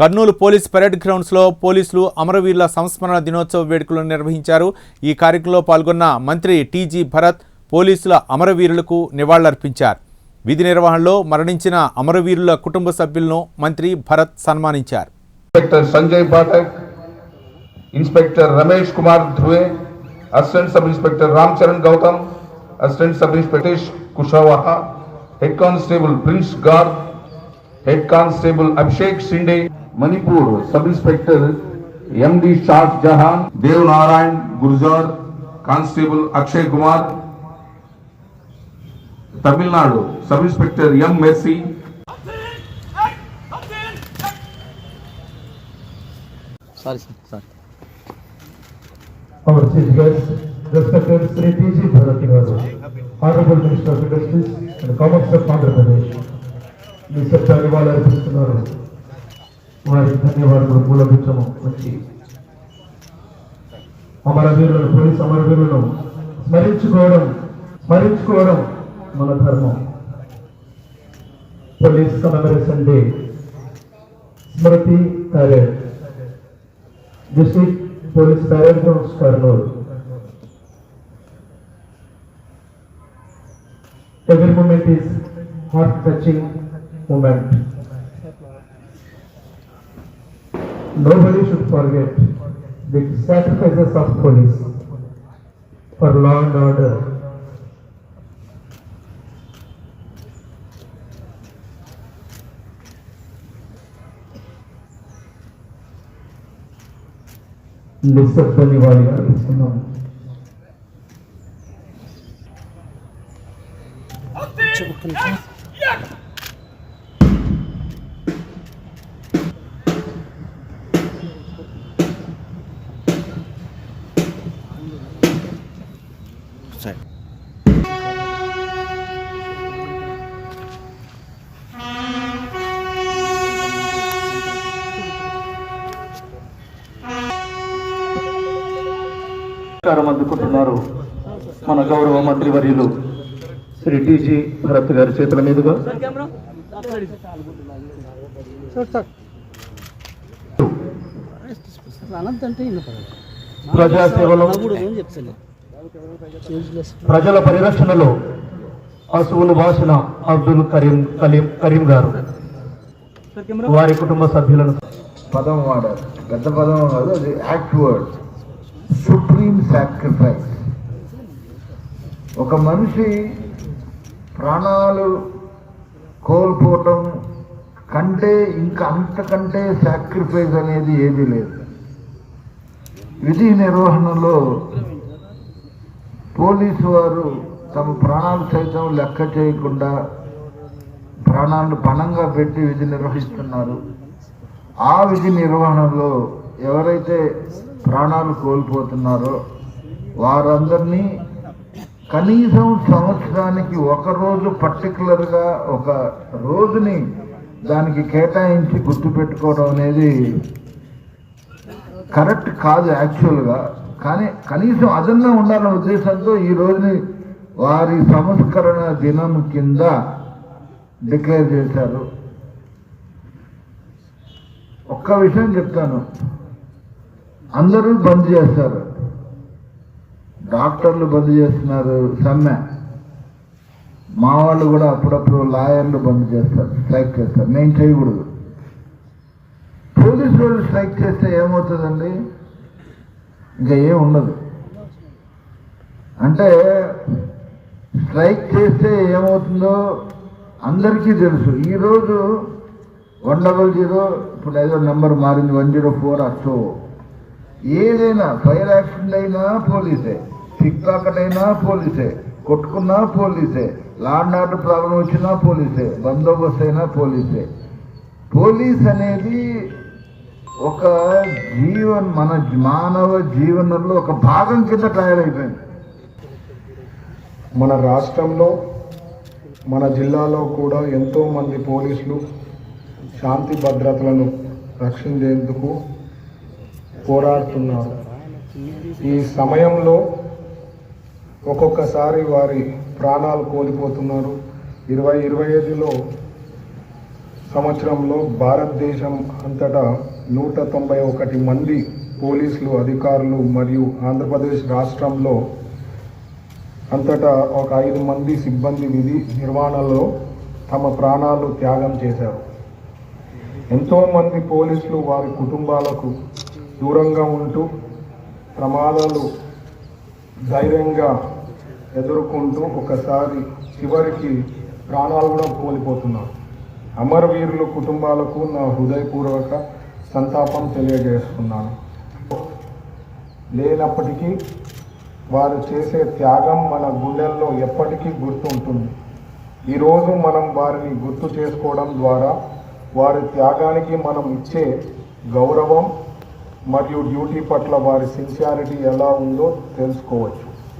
Kurnool police parade గ్రౌండ్స్లో పోలీసులు అమరవీరుల సంస్మరణ దినోత్సవ వేడుకలు నిర్వహించారు. ఈ కార్యక్రమంలో పాల్గొన్న మంత్రి టీజీ భరత్ పోలీసుల అమరవీరులకు నివాళులర్పించారు. విధి నిర్వహణలో మరణించిన అమరవీరుల కుటుంబ సభ్యులను మంత్రి భరత్ సన్మానించారు. Inspector Sanjay Pathak inspector Ramesh Kumar Dhruve assistant sub inspector Ram Charan Gautam assistant sub inspector Kushwaha head constable Prince Garg head constable Abhishek Shinde Manipur sub inspector M D Shah Jahan Dev Narayan Gurjar constable Akshay Kumar Tamil Nadu sub inspector M Messi sorry, sorry. Our chief guest, respected Sri T.G. Bharatinaru, Honorable Minister of Industries and Commerce of Andhra Pradesh, Mr. Chaliwala Krishnaru. వారి ధన్యవాదాలు మూలభించము వచ్చి. అమరవీరులను police అమరవీరులను స్మరించుకోవడం స్మరించుకోవడం మన ధర్మం. Police commemoration day Smriti parade district police parade grounds Kurnool. Every moment is heart-touching moment. Nobody should forget the sacrifices of police for law and order. నిశ్శబ్ద నివాళి అర్పిస్తున్నాం సరే నమస్కారం అందుకుంటున్నారు మన గౌరవ మంత్రివర్యులు శ్రీ టీజీ భరత్ గారి చేతుల మీదుగా. ప్రజాసేవలో ప్రజల పరిరక్షణలో పశువులు వాసిన అబ్దుల్ కరీం కలీం కరీం గారు. వారి కుటుంబ సభ్యులను పదం వాడారు పెద్ద పదం కాదు అది యాక్ట్ వర్డ్. సుప్రీం సాక్రిఫైస్ ఒక మనిషి ప్రాణాలు కోల్పోవటం కంటే ఇంకా అంతకంటే సాక్రిఫైస్ అనేది ఏదీ లేదు. విధి నిర్వహణలో పోలీసు వారు తమ ప్రాణాలు సైతం లెక్క చేయకుండా ప్రాణాలను పణంగా పెట్టి విధి నిర్వహిస్తున్నారు. ఆ విధి నిర్వహణలో ఎవరైతే ప్రాణాలు కోల్పోతున్నారో వారందరినీ కనీసం సంవత్సరానికి ఒక రోజు పర్టికులర్గా ఒక రోజుని దానికి కేటాయించి గుర్తుపెట్టుకోవడం అనేది కరెక్ట్ కాదు యాక్చువల్గా. కానీ కనీసం అదన్నా ఉండాలనే ఉద్దేశంతో ఈ రోజుని వారి సంస్కరణ దినం కింద డిక్లేర్ చేశారు. ఒక్క విషయం చెప్తాను. అందరూ బంద్ చేస్తారు. డాక్టర్లు బంద్ చేస్తున్నారు. సమ్మె. మా వాళ్ళు కూడా అప్పుడప్పుడు లాయర్లు బంద్ చేస్తారు స్ట్రైక్ చేస్తారు. నేను చేయకూడదు. పోలీసు వాళ్ళు స్ట్రైక్ చేస్తే ఏమవుతుందండి? ఇంకా ఏం ఉండదు. అంటే స్ట్రైక్ చేస్తే ఏమవుతుందో అందరికీ తెలుసు. ఈరోజు వన్ డబల్ జీరో ఇప్పుడు ఏదో నెంబర్ మారింది వన్ జీరో ఫోర్ అచ్చో. ఏదైనా ఫైర్ యాక్సిడెంట్ అయినా పోలీసే. సిక్ అయినా పోలీసే. కొట్టుకున్నా పోలీసే. లాండ్ ఆర్డర్ ప్రాబ్లం వచ్చినా పోలీసే. బందోబస్తు అయినా పోలీసే. పోలీస్ అనేది ఒక జీవన్ మన మానవ జీవనంలో ఒక భాగం కింద తయారైపోయింది. మన రాష్ట్రంలో మన జిల్లాలో కూడా ఎంతో మంది పోలీసులు శాంతి భద్రతలను రక్షించేందుకు పోరాడుతున్నారు. ఈ సమయంలో ఒక్కొక్కసారి వారి ప్రాణాలు కోల్పోతున్నారు. ఇరవై ఇరవై ఐదులో సంవత్సరంలో భారతదేశం అంతటా నూట తొంభై ఒకటి మంది పోలీసులు అధికారులు మరియు ఆంధ్రప్రదేశ్ రాష్ట్రంలో అంతటా ఒక ఐదు మంది సిబ్బంది విధి నిర్వహణలో తమ ప్రాణాలు త్యాగం చేశారు. ఎంతోమంది పోలీసులు వారి కుటుంబాలకు దూరంగా ఉంటూ ప్రమాదాలు ధైర్యంగా ఎదుర్కొంటూ ఒకసారి చివరికి ప్రాణాలు కూడా కోల్పోతున్నారు. అమరవీరుల కుటుంబాలకు నా హృదయపూర్వక సంతాపం తెలియజేస్తున్నాను. లేనప్పటికీ వారు చేసే త్యాగం మన గుండెల్లో ఎప్పటికీ గుర్తుంటుంది. ఈరోజు మనం వారిని గుర్తు చేసుకోవడం ద్వారా వారి త్యాగానికి మనం ఇచ్చే గౌరవం మరియు డ్యూటీ పట్ల వారి సిన్సియారిటీ ఎలా ఉందో తెలుసుకోవచ్చు.